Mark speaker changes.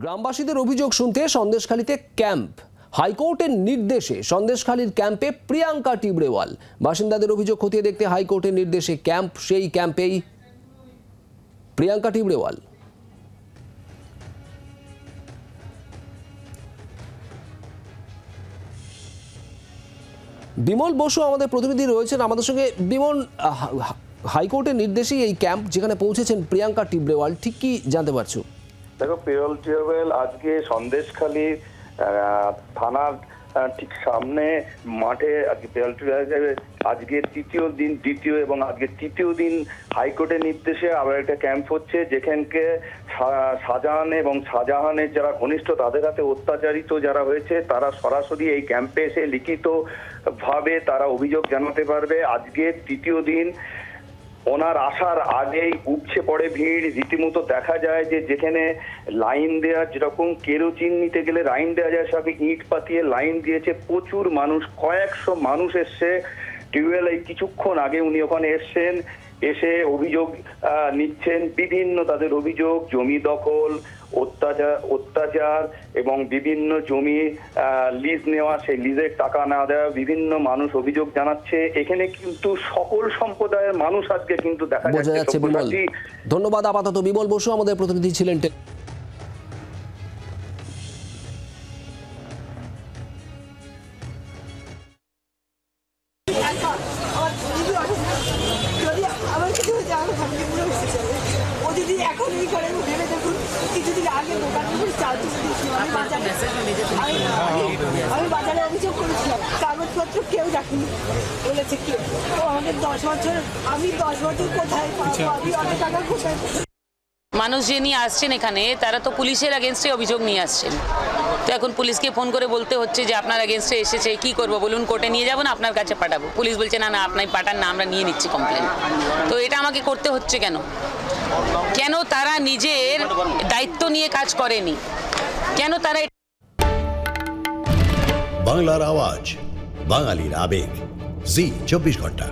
Speaker 1: গ্রামবাসীদের অভিযোগ শুনতে সন্দেশখালীতে ক্যাম্প। হাইকোর্টের নির্দেশে সন্দেশখালীর ক্যাম্পে প্রিয়াঙ্কা টিবড়েওয়াল। বাসিন্দাদের অভিযোগ খতিয়ে দেখতে হাইকোর্টের নির্দেশে ক্যাম্প, সেই ক্যাম্পেই প্রিয়াঙ্কা টিবড়েওয়াল। বিমল বসু আমাদের প্রতিনিধি রয়েছেন। আমাদের সঙ্গে বিমল হাইকোর্টের নির্দেশেই এই ক্যাম্প যেখানে পৌঁছেছেন প্রিয়াঙ্কা টিবড়েওয়াল, ঠিক কি জানতে পারছ?
Speaker 2: দেখো পেরোল ট্রাভেল আজকে সন্দেশখালী থানার ঠিক সামনে মাঠে আজকে পেরোল ট্রাভেল আজকে তৃতীয় দিন, দ্বিতীয় এবং আজকে তৃতীয় দিন হাইকোর্টের নির্দেশে আবার একটা ক্যাম্প হচ্ছে, যেখানকে শাহজাহান এবং শাহজাহানের যারা ঘনিষ্ঠ, তাদের হাতে অত্যাচারিত যারা হয়েছে, তারা সরাসরি এই ক্যাম্পে এসে লিখিত ভাবে তারা অভিযোগ জানাতে পারবে। আজকে তৃতীয় দিন ওনার আসার আগেই উপচে পড়ে ভিড়। রীতিমতো দেখা যায় যে যেখানে লাইন দেওয়া যেরকম কেরোচিন নিতে গেলে লাইন দেওয়া যায় সব ইট পাতিয়ে লাইন দিয়েছে। প্রচুর মানুষ, কয়েকশো মানুষ এসছে। টিউবওয়েল এই কিছুক্ষণ আগে উনি ওখানে এসছেন এসে অভিযোগ আহ, নিচ্ছেন বিভিন্ন তাদের অভিযোগ জমি দখল অত্যাচার অত্যাচার এবং বিভিন্ন জমি লিজ নেওয়া সেই লিজের টাকা না দেওয়া বিভিন্ন মানুষ অভিযোগ জানাচ্ছে। এখানে কিন্তু সকল সম্প্রদায়ের মানুষ আজকে কিন্তু দেখা
Speaker 1: যাচ্ছে ধন্যবাদ আপাতত। বিমল বসু আমাদের প্রতিনিধি ছিলেন
Speaker 3: এই ভেবে দেখুন কিছুদিন আগে আমি বাজারে আমি অভিযোগ করেছিলাম কাগজপত্র কেউ রাখিনি বলেছে কেউ। তো আমাদের দশ বছর আমি দশ বছর কোথায় পাবো? আমি অনেক টাকা কোথায়
Speaker 4: মানুষ যে নিয়ে আসছেন এখানে তারা তো পুলিশের অ্যাগেনস্টে অভিযোগ নিয়ে আসছেন। তো এখন পুলিশকে ফোন করে বলতে হচ্ছে যে আপনার অ্যাগেনস্টে এসেছে কি করব? বলুন কোর্টে নিয়ে যাব না আপনার কাছে পাঠাবো? পুলিশ বলছে না না আপনার পাঠান না আমরা নিয়ে নিচ্ছি কমপ্লেন তো এটা আমাকে করতে হচ্ছে কেন? তারা নিজের দায়িত্ব নিয়ে কাজ করেনি। কেন তারা
Speaker 5: বাংলার আওয়াজ, বাঙালির আবেগ। জি, চব্বিশ ঘণ্টা।